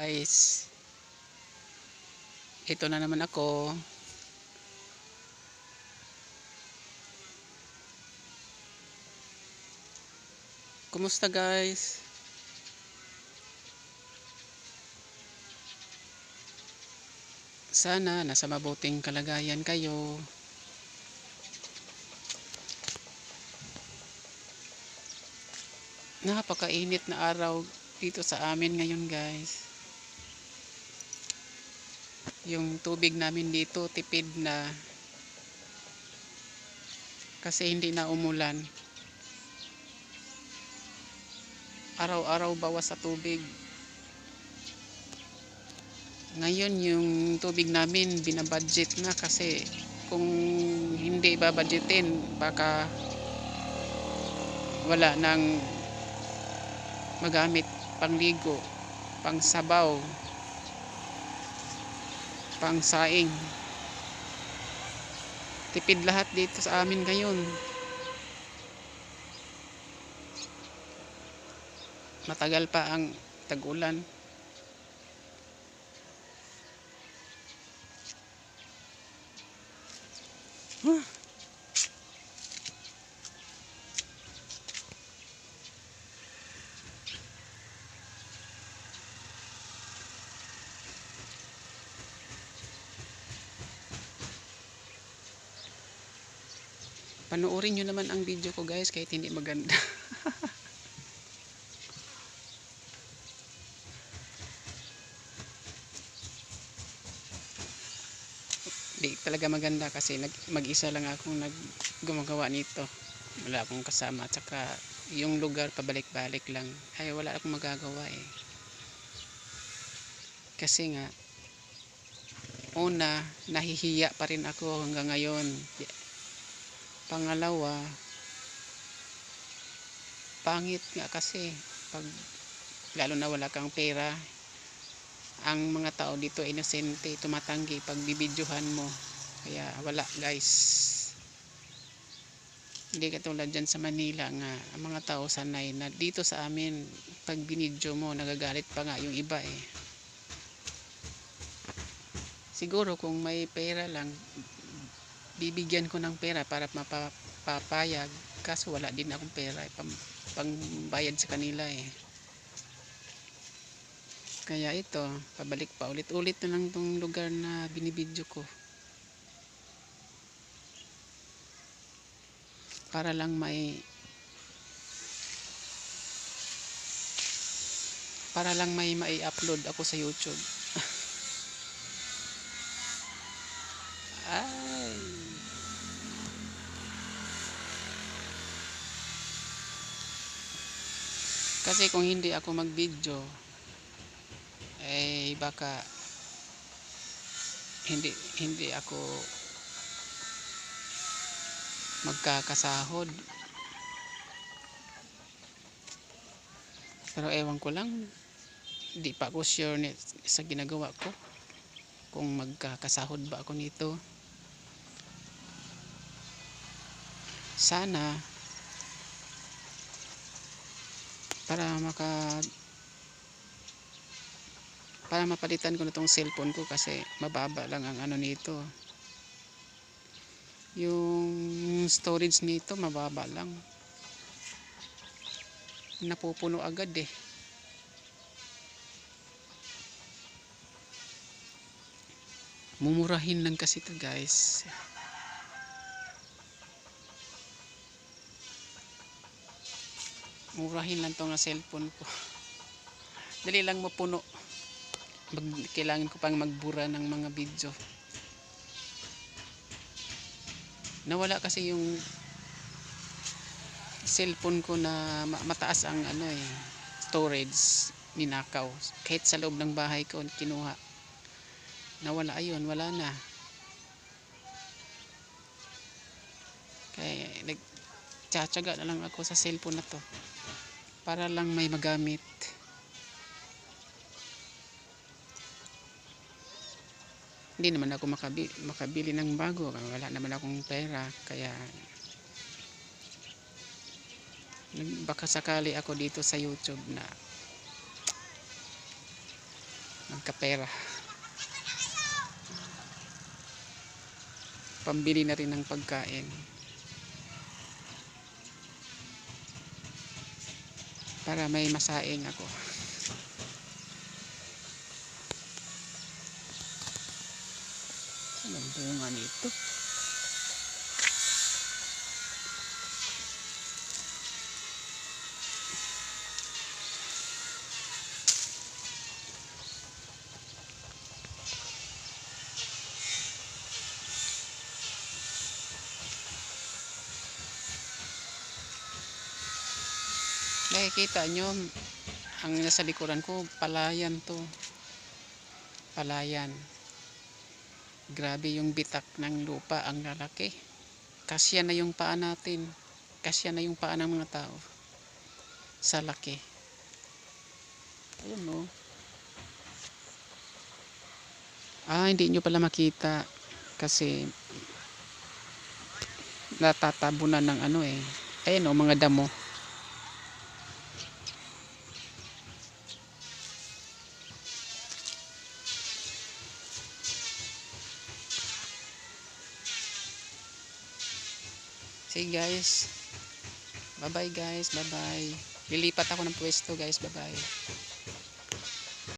guys. Ito na naman ako. Kumusta guys? Sana nasa mabuting kalagayan kayo. Napakainit na araw dito sa amin ngayon guys yung tubig namin dito tipid na kasi hindi na umulan. Araw-araw bawas sa tubig. Ngayon yung tubig namin binabudget na kasi kung hindi babudgetin baka wala nang magamit pangligo pang sabaw pang saing. Tipid lahat dito sa amin ngayon. Matagal pa ang tag-ulan Panoorin nyo naman ang video ko guys kahit hindi maganda. Di talaga maganda kasi mag-isa lang akong nag gumagawa nito. Wala akong kasama at saka yung lugar pabalik-balik lang. Ay wala akong magagawa eh. Kasi nga una nahihiya pa rin ako hanggang ngayon pangalawa pangit nga kasi pag lalo na wala kang pera ang mga tao dito inosente tumatanggi pag bibidyohan mo. Kaya wala guys. Hindi katulad dyan sa Manila nga ang mga tao sanay na dito sa amin pag binidyo mo nagagalit pa nga yung iba eh. Siguro kung may pera lang bibigyan ko ng pera para mapapayag kaso wala din akong pera eh, pang, pangbayad sa kanila eh. Kaya ito pabalik pa ulit ulit na lang tong lugar na binibidyo ko. Para lang may para lang may mai-upload ako sa youtube kasi kung hindi ako mag video eh baka hindi hindi ako magkakasahod. Pero ewan ko lang hindi pa ako sure ni, sa ginagawa ko kung magkakasahod ba ako nito. Sana para maka para mapalitan ko na tong cellphone ko kasi mababa lang ang ano nito. Yung storage nito mababa lang. Napupuno agad eh. Mumurahin lang kasi to guys murahin lang tong cellphone ko. Dali lang mapuno. Mag, kailangan ko pang magbura ng mga video. Nawala kasi yung cellphone ko na mataas ang ano eh storage ninakaw. Kahit sa loob ng bahay ko kinuha. Nawala ayun wala na. Kaya nagtsatsaga na lang ako sa cellphone na to para lang may magamit. Hindi naman ako makabili, makabili ng bago wala naman akong pera kaya baka sakali ako dito sa youtube na magkapera. Pambili na rin ng pagkain para may masaing ako. Anong bunga nito nakikita nyo ang nasa likuran ko palayan to. Palayan. Grabe yung bitak ng lupa ang lalaki. Kasya na yung paa natin. Kasya na yung paa ng mga tao. Sa laki. Ayun no? Ah hindi nyo pala makita kasi natatabunan ng ano eh. Ayun no mga damo Sige guys. Bye bye guys. Bye bye. Lilipat ako ng pwesto guys. Bye bye.